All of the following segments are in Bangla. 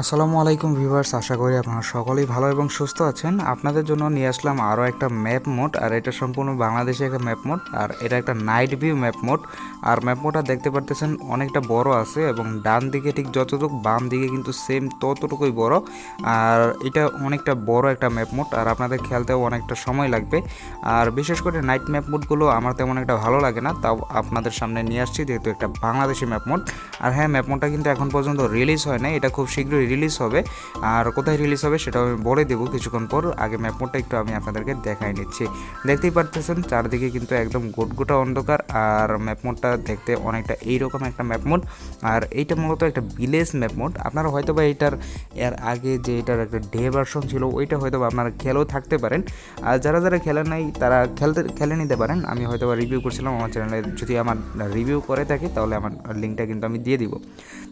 আসসালামু আলাইকুম ভিউয়ার্স, আশা করি আপনারা সকলেই ভালো এবং সুস্থ আছেন। আপনাদের জন্য নিয়ে আসলাম আরও একটা ম্যাপ মোড, আর এটা সম্পূর্ণ বাংলাদেশে একটা ম্যাপ মোড, আর এটা একটা নাইট ভিউ ম্যাপ মোড। আর ম্যাপ মোডটা দেখতে পারতেছেন অনেকটা বড় আছে এবং ডান দিকে ঠিক যতটুকু, বাম দিকে কিন্তু সেম ততটুকুই বড়। আর এটা অনেকটা বড় একটা ম্যাপ মোড, আর আপনাদের খেলতেও অনেকটা সময় লাগবে। আর বিশেষ করে নাইট ম্যাপ মোডগুলো আমার তেমন একটা ভালো লাগে না, তাও আপনাদের সামনে নিয়ে আসছি, যেহেতু একটা বাংলাদেশি ম্যাপ মোড। আর হ্যাঁ ম্যাপ মোডটা কিন্তু এখন পর্যন্ত রিলিজ হয় না এটা খুব শীঘ্রই রিলিজ হবে। আর কোথায় রিলিজ হবে সেটাও আমি বলে দেবো কিছুক্ষণ পর। আগে ম্যাপ মোডটা একটু আমি আপনাদেরকে দেখাই নিচ্ছি। দেখতেই পারতেছেন, চারদিকে কিন্তু একদম গোটগোটা অন্ধকার। আর ম্যাপ মোডটা দেখতে অনেকটা এইরকম একটা ম্যাপ মোড আর এইটা মূলত একটা ভিলেজ ম্যাপ মোড আপনারা হয়তো বা এইটার, এর আগে যে এটার একটা ডে ভার্সন ছিল, ওইটা হয়তো বা আপনারা খেলেও থাকতে পারেন। আর যারা যারা খেলে নাই, তারা খেলতে, খেলে নিতে পারেন। আমি হয়তো বা রিভিউ করছিলাম, আমার চ্যানেলে যদি আমার রিভিউ করে থাকি, তাহলে আমার লিঙ্কটা কিন্তু আমি দিয়ে দিব।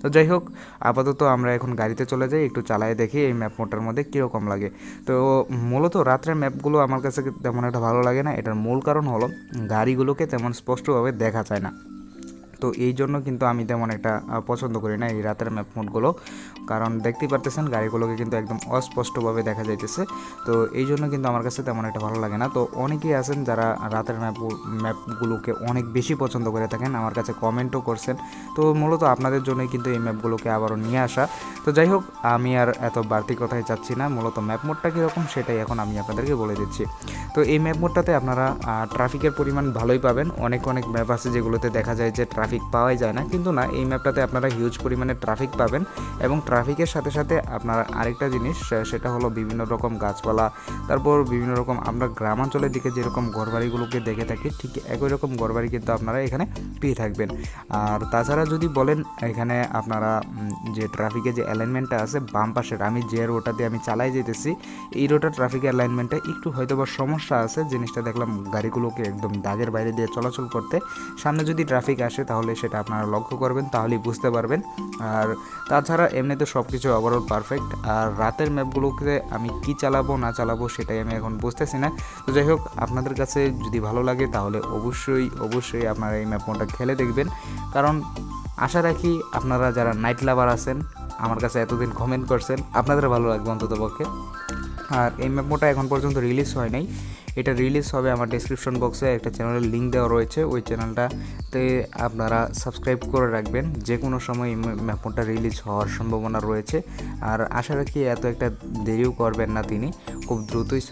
তো যাই হোক, আপাতত আমরা এখন গাড়িতে চলে যাই, একটু চালায় দেখি এই ম্যাপ মোডটার মধ্যে কীরকম লাগে। তো মূলত রাত্রের ম্যাপগুলো আমার কাছে তেমন একটা ভালো লাগে না। এটার মূল কারণ হলো, গাড়িগুলোকে তেমন স্পষ্টভাবে দেখা যায় না। তো এই জন্য কিন্তু আমি তেমন একটা পছন্দ করি না এই রাতের ম্যাপ মোডগুলো। কারণ দেখতেই পারতেছেন গাড়িগুলোকে কিন্তু একদম অস্পষ্টভাবে দেখা যাইতেছে। তো এই জন্য কিন্তু আমার কাছে তেমন একটা ভালো লাগে না। তো অনেকেই আছেন যারা রাতের ম্যাপ ম্যাপগুলোকে অনেক বেশি পছন্দ করে থাকেন, আমার কাছে কমেন্টও করছেন। তো মূলত আপনাদের জন্যই কিন্তু এই ম্যাপগুলোকে আবারও নিয়ে আসা। তো যাই হোক, আমি আর এত বাড়তি কথায় চাচ্ছি না। মূলত ম্যাপ মোডটা কীরকম সেটাই এখন আমি আপনাদেরকে বলে দিচ্ছি। তো এই ম্যাপ মোডটাতে আপনারা ট্রাফিকের পরিমাণ ভালোই পাবেন। অনেক অনেক ম্যাপ আছে যেগুলোতে দেখা যায় যে ট্রাফিক পাওয়াই যায় না। কিন্তু না, এই ম্যাপটাতে আপনারা হিউজ পরিমাণে ট্রাফিক পাবেন এবং ট্রাফিকের সাথে সাথে আপনারা আরেকটা জিনিস সেটা হলো বিভিন্ন রকম গাছপালা, তারপর বিভিন্ন রকম আমরা গ্রামাঞ্চলের দিকে যেরকম ঘরবাড়িগুলোকে দেখে থাকি, ঠিক একই রকম ঘরবাড়ি কিন্তু আপনারা এখানে পেয়ে থাকবেন। আর তাছাড়া যদি বলেন, এখানে আপনারা যে ট্রাফিকের যে অ্যালাইনমেন্টটা আছে বাম পাশের, আমি যে রোডটাতে আমি চালাই যেতেছি, এই রোডটা ট্রাফিকের অ্যালাইনমেন্টে একটু হয়তো বা সমস্যা আছে। জিনিসটা দেখলাম গাড়িগুলোকে একদম দাগের বাইরে দিয়ে চলাচল করতে। সামনে যদি ট্রাফিক আসে তাহলে সেটা আপনারা লক্ষ্য করবেন, তাহলেই বুঝতে পারবেন। আর তাছাড়া এমনিতে সব কিছু ওভারঅল পারফেক্ট আর রাতের ম্যাপগুলোকে আমি কি চালাবো, না চালাবো সেটাই আমি এখন বুঝতেছি না। তো যাই হোক, আপনাদের কাছে যদি ভালো লাগে তাহলে অবশ্যই অবশ্যই আপনারা এই ম্যাপ খেলে দেখবেন। কারণ আশা রাখি আপনারা যারা নাইট লাভার আছেন, আমার কাছে এতদিন কমেন্ট করছেন, আপনাদের ভালো লাগবে অন্তত পক্ষে আর এই ম্যাপ এখন পর্যন্ত রিলিজ হয় নাই। এটা রিলিজ হবে আমার ডিসক্রিপশন বক্সে একটা চ্যানেলের লিঙ্ক দেওয়া রয়েছে, ওই চ্যানেলটাতে আপনারা সাবস্ক্রাইব করে রাখবেন। যে কোনো সময় এই ম্যাপ মোডটা রিলিজ হওয়ার সম্ভাবনা রয়েছে। আর আশা রাখি এত একটা দেরিও করবেন না তিনি। খুব দ্রুতই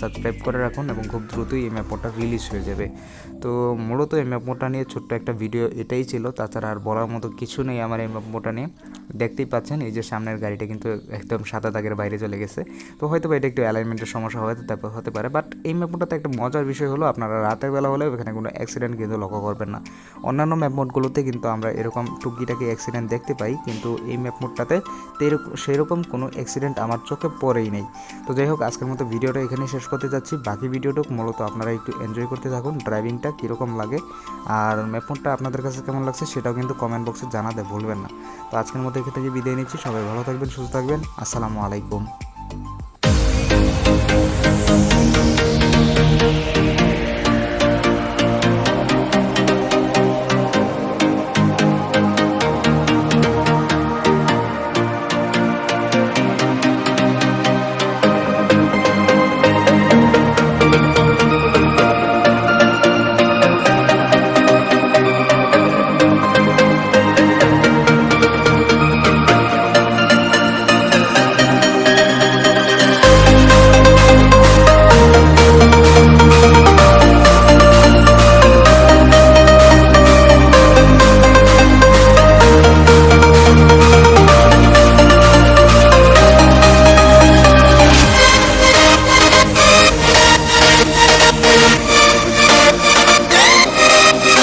সাবস্ক্রাইব করে রাখুন এবং খুব দ্রুতই এই ম্যাপ মোডটা রিলিজ হয়ে যাবে। তো মূলত এই ম্যাপ মোডটা নিয়ে ছোট্ট একটা ভিডিও এটাই ছিল। তাছাড়া আর বলার মতো কিছু নেই আমার এই ম্যাপ মোডটা নিয়ে। দেখতেই পাচ্ছেন, এই যে সামনের গাড়িটা কিন্তু একদম সাদা দাগের বাইরে চলে গেছে। তো হয়তো বা এটা একটু অ্যালাইনমেন্টের সমস্যা হতে তারপর হতে পারে বাট এই ম্যাপটাতে একটা মজার বিষয় হলো, আপনারা রাতের বেলা হলেও এখানে কোনো অ্যাক্সিডেন্ট কিন্তু লক্ষ্য করবেন না। অন্যান্য ম্যাপ মোডগুলোতে কিন্তু আমরা এরকম টুকিটাকি অ্যাক্সিডেন্ট দেখতে পাই, কিন্তু এই ম্যাপ মোডটাতে সেরকম কোনো অ্যাক্সিডেন্ট আমার চোখে পড়েই নেই। তো যাই হোক, আজকের মতো ভিডিওটা এখানে শেষ করতে যাচ্ছি। বাকি ভিডিওটা মূলত আপনারা একটু এনজয় করতে থাকুন ড্রাইভিংটা কীরকম লাগে, আর ম্যাপ মোডটা আপনাদের কাছে কেমন লাগছে সেটাও কিন্তু কমেন্ট বক্সে জানাতে ভুলবেন না। তো আজকের মতো এখান থেকে বিদায় নিচ্ছি। সবাই ভালো থাকবেন সুস্থ থাকবেন। আসসালামু আলাইকুম।